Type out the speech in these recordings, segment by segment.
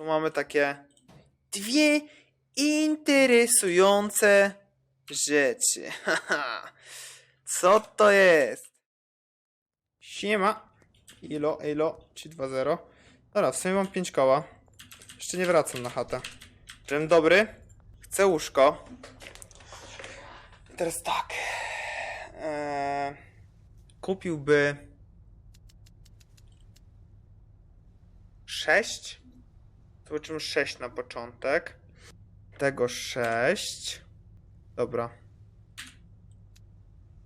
Tu mamy takie dwie interesujące rzeczy. Co to jest? Siema. Ilo, ilo, 320. Dobra, w sumie mam 5 koła. Jeszcze nie wracam na chatę. Dzień dobry. Chcę łóżko. Teraz tak. Eee, kupiłby 6. Zobaczymy 6 na początek. Tego 6. Dobra.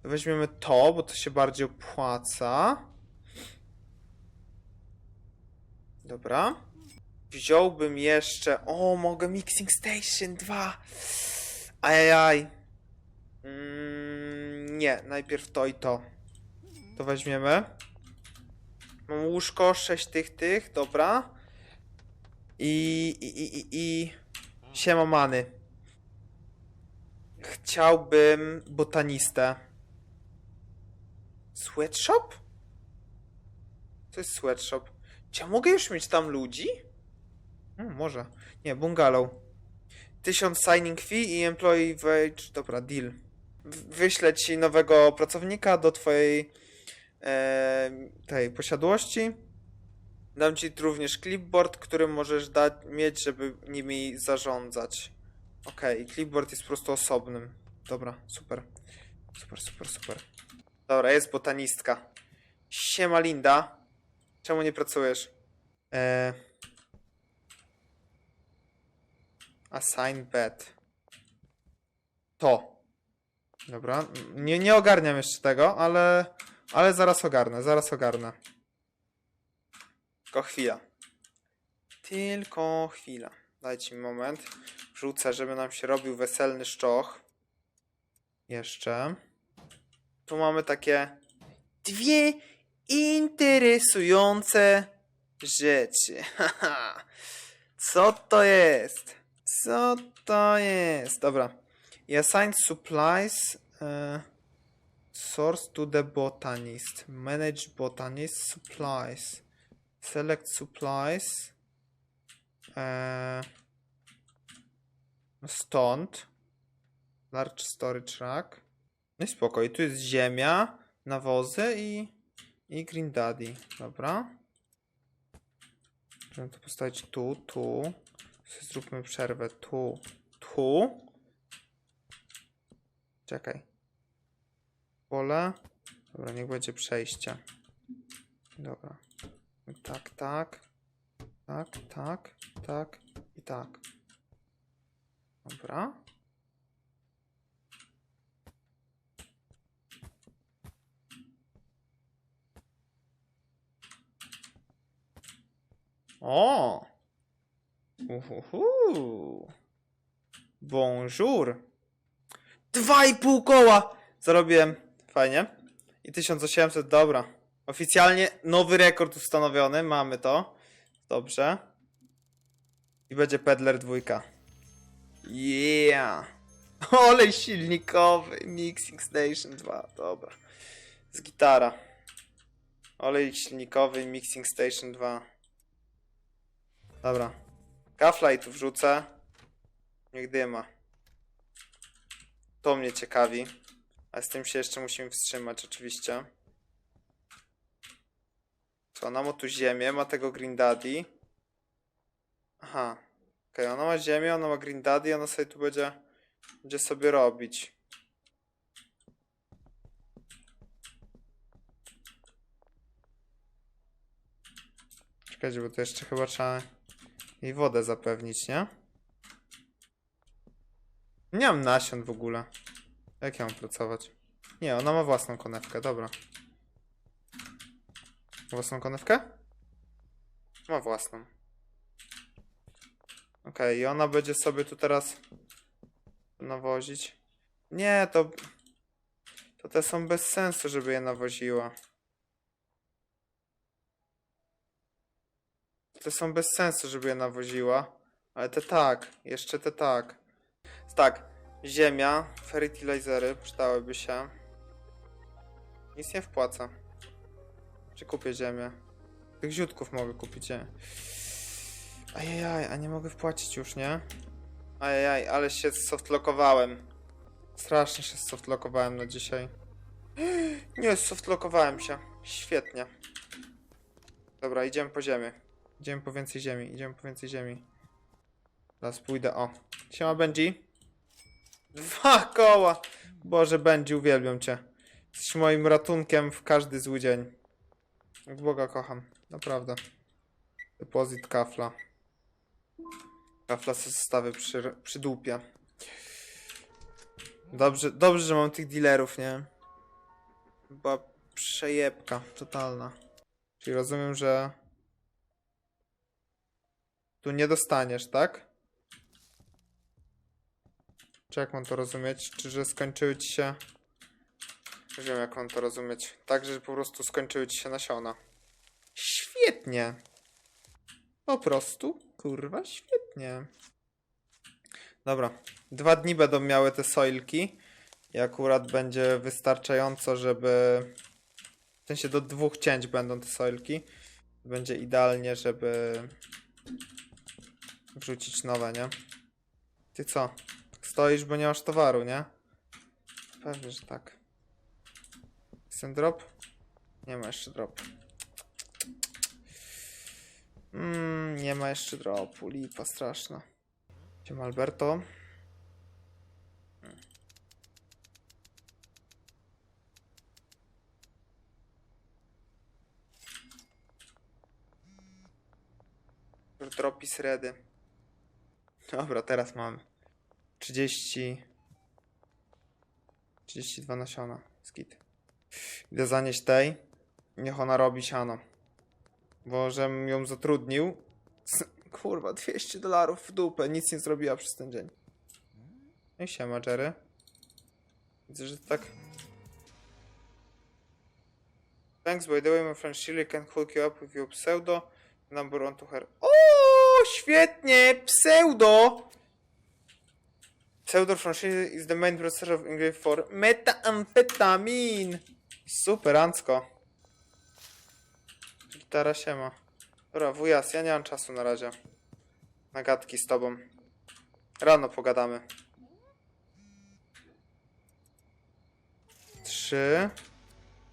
Weźmiemy to, bo to się bardziej opłaca. Dobra. Wziąłbym jeszcze. O, mogę Mixing Station 2. Ajajaj. Mm, nie, najpierw to i to. To weźmiemy. Mam łóżko, 6 tych, tych, dobra. I, i, i, i. Siema many. Chciałbym botanistę. Sweatshop? Co jest sweatshop? Czy ja mogę już mieć tam ludzi? Hmm, może. Nie, bungalow. 1000 signing fee i employee wage. Dobra, deal. Wyślę ci nowego pracownika do twojej e, tej posiadłości. Dam ci również clipboard, który możesz dać, mieć, żeby nimi zarządzać. Okej, clipboard jest po prostu osobnym. Dobra, super. Super, super, super. Dobra, jest botanistka. Siema Linda. Czemu nie pracujesz? Eee... Assign bed. To. Dobra. Nie, nie ogarniam jeszcze tego, ale... Ale zaraz ogarnę, zaraz ogarnę. Tylko chwila. Tylko chwila. Dajcie mi moment. Wrzucę, żeby nam się robił weselny szczoch. Jeszcze. Tu mamy takie dwie interesujące rzeczy. Co to jest? Co to jest? Dobra. I assign supplies. e, source to the botanist. Manage botanist supplies. Select supplies. E, stąd. Large storage rack. No i spoko. I tu jest ziemia, nawozy i, i Green Daddy. Dobra. Możemy to postawić tu, tu. Zróbmy przerwę tu, tu. Czekaj. Pole. Dobra, niech będzie przejście. Dobra. Tak, tak. Tak, tak, tak i tak. Dobra. O! Uhuhu. Bonjour. Dwa i pół koła zarobiłem. Fajnie. I 1800, dobra. Oficjalnie nowy rekord ustanowiony. Mamy to. Dobrze. I będzie Pedler dwójka. Yeah. Olej silnikowy. Mixing Station 2. Dobra. Z gitara. Olej silnikowy. Mixing Station 2. Dobra. Kafla tu wrzucę. Niech dyma. To mnie ciekawi. A z tym się jeszcze musimy wstrzymać oczywiście. Co, ona ma tu ziemię, ma tego Green Daddy. Aha. Okej, ona ma ziemię, ona ma Green Daddy, ona sobie tu będzie, będzie sobie robić. Czekajcie, bo to jeszcze chyba trzeba jej wodę zapewnić, nie? Nie mam nasion w ogóle. Jak ja mam pracować? Nie, ona ma własną konewkę, dobra. Własną konewkę? Ma własną. Okej, i ona będzie sobie tu teraz nawozić. Nie, to... To te są bez sensu, żeby je nawoziła. Te są bez sensu, żeby je nawoziła. Ale te tak, jeszcze te tak. Tak, ziemia, fertilizery przydałyby się. Nic nie wpłaca. Czy kupię ziemię? Tych ziutków mogę kupić, nie? Ajajaj, a nie mogę wpłacić już, nie? Ajajaj, ale się softlockowałem. Strasznie się softlockowałem na dzisiaj. Nie, softlockowałem się. Świetnie. Dobra, idziemy po ziemię. Idziemy po więcej ziemi, idziemy po więcej ziemi. Teraz pójdę, o. Siema, Benji. Dwa koła! Boże, Benji, uwielbiam cię. Jesteś moim ratunkiem w każdy zły dzień. Jak Boga kocham, naprawdę. Depozyt kafla. Kafla se zostawię przy, przy dupie. Dobrze, dobrze, że mam tych dealerów, nie? Była przejebka totalna. Czyli rozumiem, że tu nie dostaniesz, tak? Czy jak mam to rozumieć? Czy że skończyły ci się... Wiem jak mam to rozumieć. Tak, że po prostu skończyły ci się nasiona. Świetnie. Po prostu, kurwa, świetnie. Dobra. Dwa dni będą miały te soilki. I akurat będzie wystarczająco, żeby... W sensie do dwóch cięć będą te soilki. Będzie idealnie, żeby... Wrzucić nowe, nie? Ty co? Stoisz, bo nie masz towaru, nie? Pewnie, że tak. Jest ten drop? Nie ma jeszcze dropu. Mm, nie ma jeszcze dropu, lipa straszna. Gdzie ma Alberto? Dropis ready. Dobra, teraz mamy. 30. 32 nasiona. Skit. Idę zanieść tej. Niech ona robi siano. Bo żem ją zatrudnił. Kurwa, 200 dolarów w dupę. Nic nie zrobiła przez ten dzień. No i siema, Jerry. Widzę, że tak... Thanks, by the way, my friend Shirley can hook you up with your pseudo. Number one to her. O, świetnie! Pseudo! Pseudo from Shirley is the main processor of English for methamphetamine. Super, Ancko. Gitara siema. Dobra, wujas, ja nie mam czasu na razie. Na gadki z tobą. Rano pogadamy. Trzy.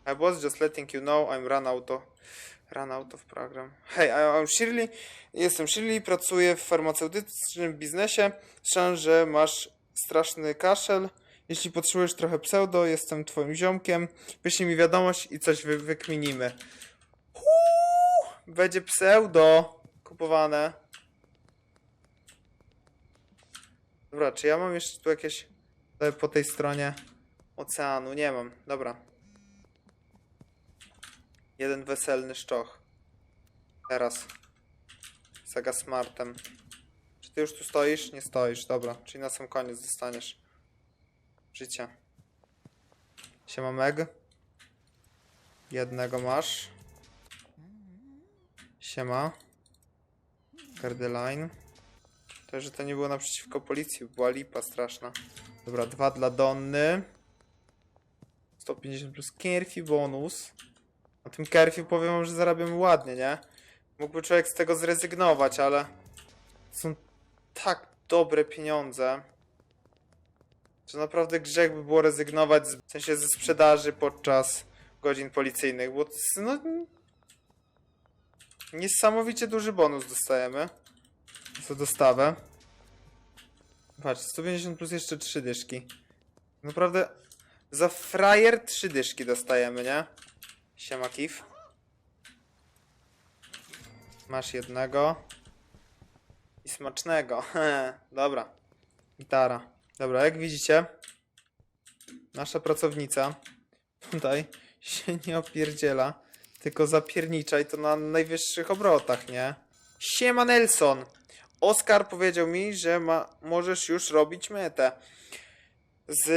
I was just letting you know I'm run out of, run out of program. Hej, I'm Shirley. Jestem Shirley, pracuję w farmaceutycznym biznesie. Słyszałem, że masz straszny kaszel. Jeśli potrzebujesz trochę pseudo, jestem twoim ziomkiem. Wyślij mi wiadomość i coś wy wykminimy. Uuu, będzie pseudo kupowane. Dobra, czy ja mam jeszcze tu jakieś tutaj po tej stronie oceanu? Nie mam. Dobra. Jeden weselny szczoch. Teraz. Saga smartem. Czy ty już tu stoisz? Nie stoisz, dobra. Czyli na sam koniec dostaniesz życia. Siema Meg. Jednego masz. Siema. Gardeline. To, że to nie było naprzeciwko policji, była lipa straszna. Dobra, dwa dla Donny. 150 plus Kerfi bonus. O tym Kerfi powiem wam, że zarabiamy ładnie, nie? Mógłby człowiek z tego zrezygnować, ale są tak dobre pieniądze, że naprawdę grzech by było rezygnować z, w sensie ze sprzedaży podczas godzin policyjnych, bo no, niesamowicie duży bonus dostajemy za dostawę. Patrz, 150 plus jeszcze 3 dyszki. Naprawdę za frajer 3 dyszki dostajemy, nie? Siema Kif. Masz jednego. I smacznego. Dobra. Gitara. Dobra, jak widzicie, nasza pracownica tutaj się nie opierdziela, tylko zapiernicza i to na najwyższych obrotach, nie? Siema Nelson! Oskar powiedział mi, że ma, możesz już robić metę. Z...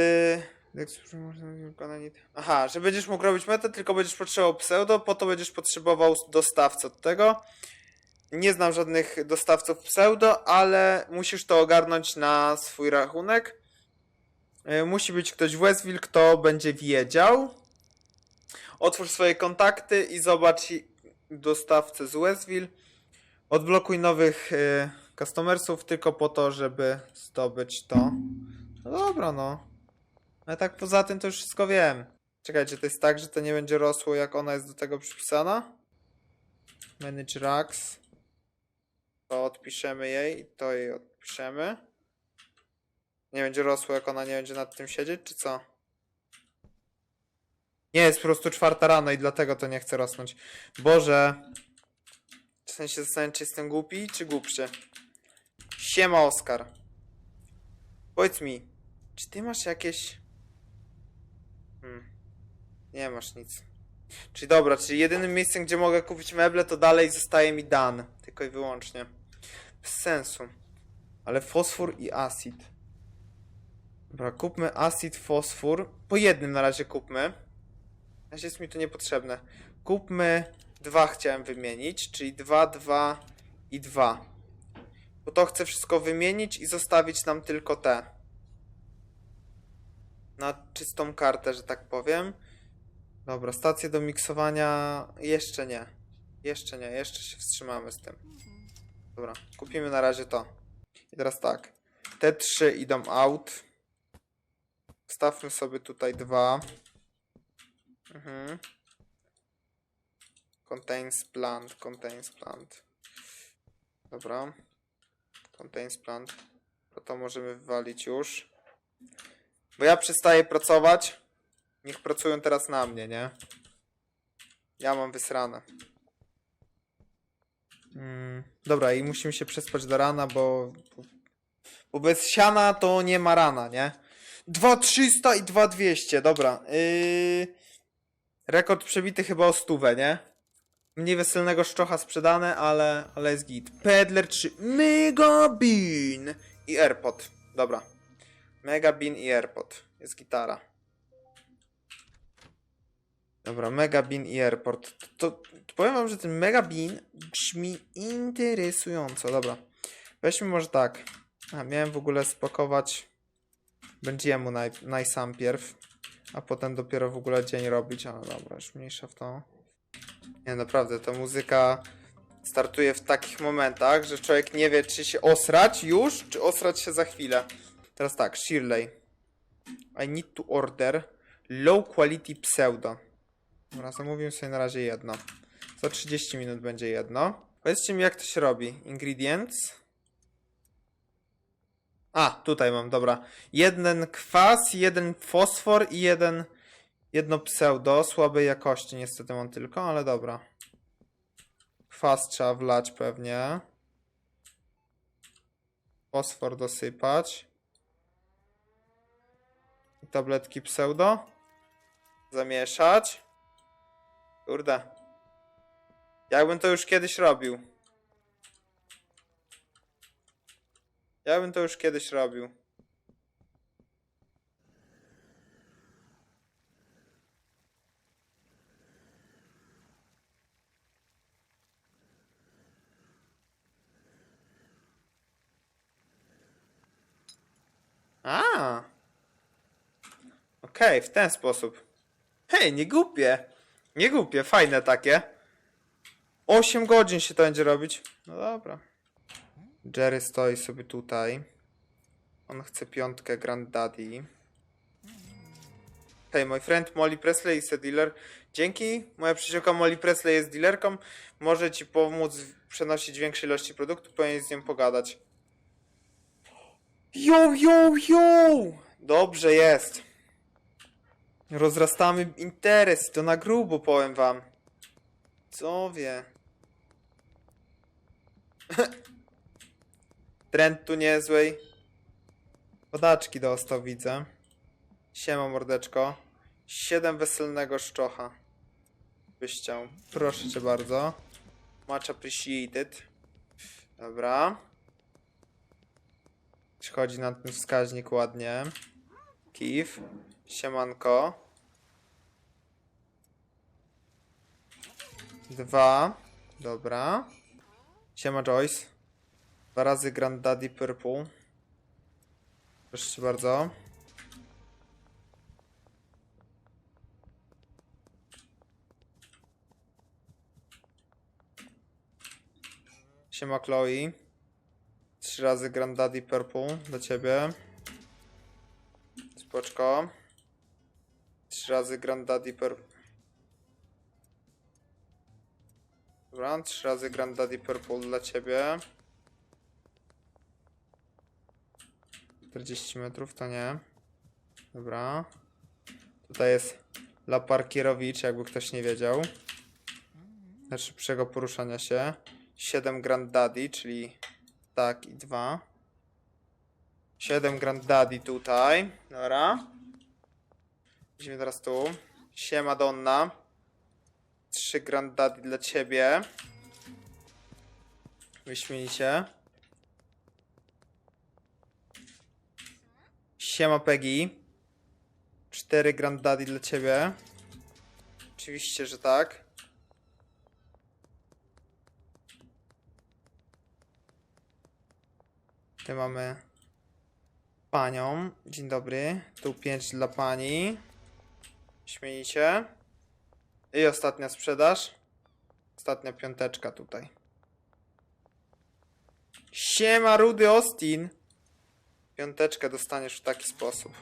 Aha, że będziesz mógł robić metę, tylko będziesz potrzebował pseudo, po to będziesz potrzebował dostawcę od tego. Nie znam żadnych dostawców pseudo, ale musisz to ogarnąć na swój rachunek. E, Musi być ktoś w Westville, kto będzie wiedział. Otwórz swoje kontakty i zobacz dostawcę z Westville. Odblokuj nowych y, customersów tylko po to, żeby zdobyć to. No dobra, no. Ale tak poza tym to już wszystko wiem. Czekajcie, to jest tak, że to nie będzie rosło, jak ona jest do tego przypisana? Manage racks. To odpiszemy jej i to jej odpiszemy. Nie będzie rosło, jak ona nie będzie nad tym siedzieć, czy co? Nie, jest po prostu czwarta rano i dlatego to nie chce rosnąć. Boże. Czasem się zastanawiam, czy jestem głupi, czy głupszy. Siema, Oskar. Powiedz mi, czy ty masz jakieś... Hmm. Nie masz nic. Czyli dobra, czyli jedynym miejscem, gdzie mogę kupić meble, to dalej zostaje mi Dan. Tylko i wyłącznie. Bez sensu. Ale fosfor i acid. Dobra, kupmy acid, fosfor. Po jednym na razie kupmy. Na razie jest mi to niepotrzebne. Kupmy dwa chciałem wymienić, czyli dwa, dwa i dwa. Bo to chcę wszystko wymienić i zostawić nam tylko te. Na czystą kartę, że tak powiem. Dobra, stacje do miksowania jeszcze nie. Jeszcze nie, jeszcze się wstrzymamy z tym. Dobra, kupimy na razie to. I teraz tak. Te trzy idą out. Wstawmy sobie tutaj dwa. Mhm. Contains plant, contains plant. Dobra. Contains plant. To to możemy wywalić już. Bo ja przestaję pracować. Niech pracują teraz na mnie, nie? Ja mam wysrane. Mm, dobra, i musimy się przespać do rana, bo... Bo bez siana to nie ma rana, nie? 2300 i 2200, dobra. Yy... Rekord przebity chyba o stówę, nie? Mniej weselnego szczocha sprzedane, ale, ale jest git. Pedler 3, Mega Bean i AirPod. Dobra. Mega Bean i AirPod. Jest gitara. Dobra, Mega Bean i AirPod. To, to, powiem wam, że ten Mega Bean brzmi interesująco. Dobra. Weźmy może tak. A, miałem w ogóle spakować Będziemy naj, najsam a potem dopiero w ogóle dzień robić, ale dobra, już mniejsza w to. Nie, naprawdę, ta muzyka startuje w takich momentach, że człowiek nie wie, czy się osrać już, czy osrać się za chwilę. Teraz tak, Shirley. I need to order low quality pseudo. Dobra, zamówię sobie na razie jedno. Za 30 minut będzie jedno. Powiedzcie mi, jak to się robi. Ingredients. A, tutaj mam, dobra. Jeden kwas, jeden fosfor i jeden. Jedno pseudo słabej jakości, niestety mam tylko, ale dobra. Kwas trzeba wlać pewnie. Fosfor dosypać. I tabletki pseudo. Zamieszać. Kurde. Jakbym to już kiedyś robił. Ja bym to już kiedyś robił. A. Okej, w ten sposób. Hej, nie głupie. Nie głupie, fajne takie. 8 godzin się to będzie robić. No dobra. Jerry stoi sobie tutaj. On chce piątkę Granddaddy. Hej, mój friend Molly Presley a dealer. Dzięki, moja przyjaciółka Molly Presley jest dealerką. Może ci pomóc przenosić większe ilości produktu, powinien z nią pogadać. Yo, yo, yo! Dobrze jest. Rozrastamy interes, to na grubo powiem wam. Co wie? Trend tu niezłej. Podaczki dostał, widzę. Siema, mordeczko. Siedem weselnego szczocha. Byś chciał. Proszę cię bardzo. Much appreciated. Dobra. Przychodzi na ten wskaźnik ładnie. Kif. Siemanko. Dwa. Dobra. Siema Joyce. Dwa razy Granddaddy Purple. Proszę bardzo. Siema Chloe. Trzy razy Granddaddy Purple dla ciebie. Spoczko. Trzy razy Granddaddy Purple. Dobra, trzy razy Granddaddy Purple dla ciebie. 40 metrów to nie. Dobra. Tutaj jest La Parkierowicz, jakby ktoś nie wiedział. Dla szybszego poruszania się. 7 Granddaddy, czyli tak i 2. 7 Granddaddy tutaj. Dobra. Idziemy teraz tu. Siema Donna. 3 Granddaddy dla ciebie. Wyśmienicie. Siema Peggy. 4 Granddaddy dla ciebie. Oczywiście, że tak. Tu mamy panią. Dzień dobry. Tu 5 dla pani. Śmiejcie. I ostatnia sprzedaż. Ostatnia piąteczka tutaj. Siema Rudy Austin. Piąteczkę dostaniesz w taki sposób.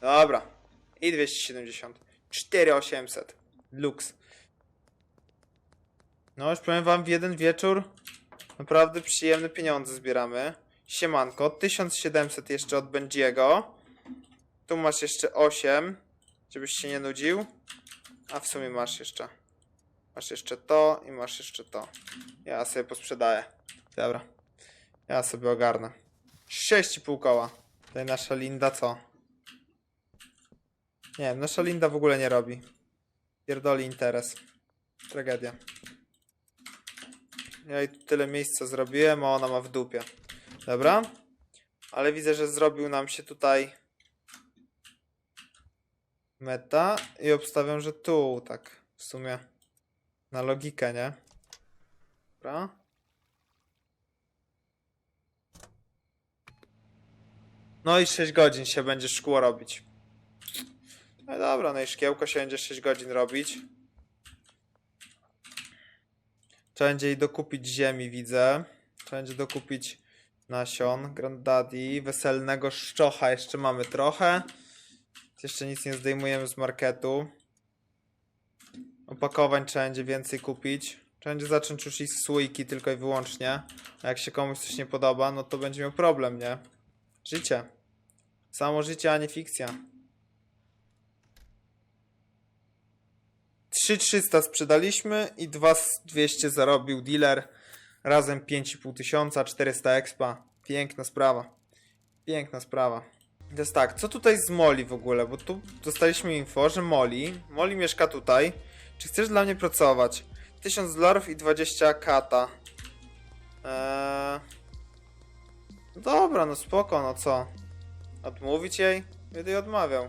Dobra. I 270. 4800. Lux. No już powiem wam w jeden wieczór naprawdę przyjemne pieniądze zbieramy. Siemanko, 1700 jeszcze od Benjiego. Tu masz jeszcze 8, żebyś się nie nudził. A w sumie masz jeszcze. Masz jeszcze to i masz jeszcze to. Ja sobie posprzedaję. Dobra. Ja sobie ogarnę. 6,5 koła. Tutaj nasza Linda co? Nie wiem, nasza Linda w ogóle nie robi. Pierdoli interes. Tragedia. Ja jej tu tyle miejsca zrobiłem, a ona ma w dupie. Dobra. Ale widzę, że zrobił nam się tutaj meta i obstawiam, że tu tak w sumie na logikę, nie? Dobra. No i 6 godzin się będzie szkło robić. No dobra, no i szkiełko się będzie 6 godzin robić. Trzeba będzie jej dokupić ziemi, widzę. Trzeba będzie dokupić nasion, Granddaddy, weselnego szczocha jeszcze mamy trochę. Jeszcze nic nie zdejmujemy z marketu. Opakowań trzeba będzie więcej kupić. Trzeba będzie zacząć już iść słoiki tylko i wyłącznie. A jak się komuś coś nie podoba, no to będzie miał problem, nie? Życie. Samo życie, a nie fikcja. 3300 sprzedaliśmy i 2200 zarobił dealer. Razem 5,5 tysiąca, 400 expa. Piękna sprawa. Piękna sprawa. Jest tak, co tutaj z Molly w ogóle? Bo tu dostaliśmy info, że Molly mieszka tutaj. Czy chcesz dla mnie pracować? 1000 dolarów i 20 kata. Eee... Dobra, no spoko, no co? Odmówić jej? Będę jej odmawiał.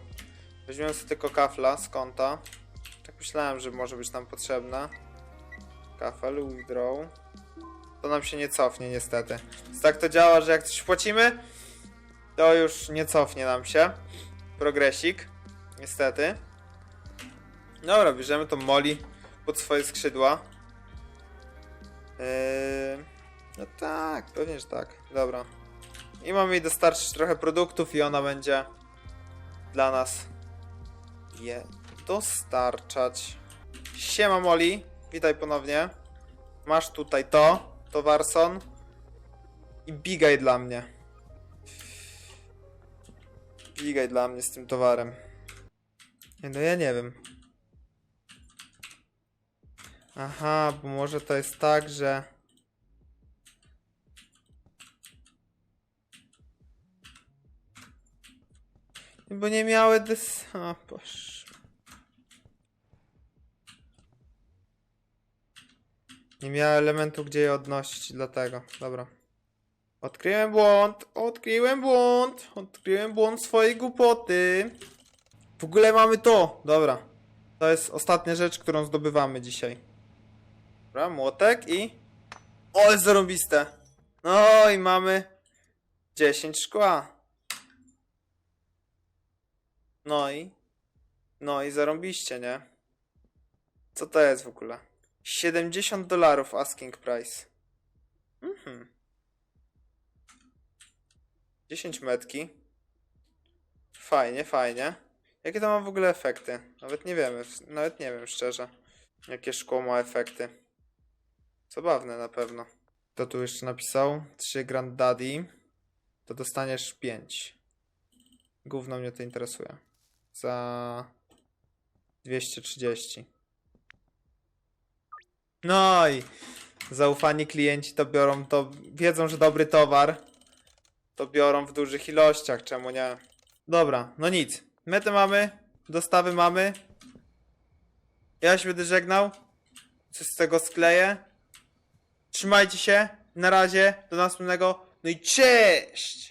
Weźmiemy sobie tylko kafla z konta. Tak myślałem, że może być nam potrzebna. Kafel, withdraw. To nam się nie cofnie niestety. Więc tak to działa, że jak coś płacimy, to już nie cofnie nam się. Progresik. Niestety. Dobra, bierzemy tą Molly pod swoje skrzydła. Yy... No tak, pewnie, że tak. Dobra. I mamy jej dostarczyć trochę produktów i ona będzie dla nas je dostarczać. Siema Molly, witaj ponownie. Masz tutaj to, to Warson i bigaj dla mnie. Bigaj dla mnie z tym towarem. Nie, no ja nie wiem. Aha, bo może to jest tak, że... Bo nie miały dys... O. Nie miała elementu, gdzie je odnosić, dlatego. Dobra. Odkryłem błąd, odkryłem błąd, odkryłem błąd swojej głupoty. W ogóle mamy to, dobra. To jest ostatnia rzecz, którą zdobywamy dzisiaj. Dobra, młotek i... O, jest zarąbiste. No i mamy 10 szkła. No i... No i zarąbiście, nie? Co to jest w ogóle? 70 dolarów asking price. Mhm. 10 metki. Fajnie, fajnie. Jakie to ma w ogóle efekty? Nawet nie wiemy, nawet nie wiem szczerze. Jakie szkło ma efekty. Zabawne na pewno. Kto tu jeszcze napisał? 3 Grand Daddy. To dostaniesz 5. Gówno mnie to interesuje. Za 230. No i zaufani klienci to biorą, to wiedzą, że dobry towar to biorą w dużych ilościach, czemu nie? Dobra, no nic. Metę mamy, dostawy mamy. Ja się będę żegnał. Coś z tego skleję. Trzymajcie się. Na razie. Do następnego. No i cześć!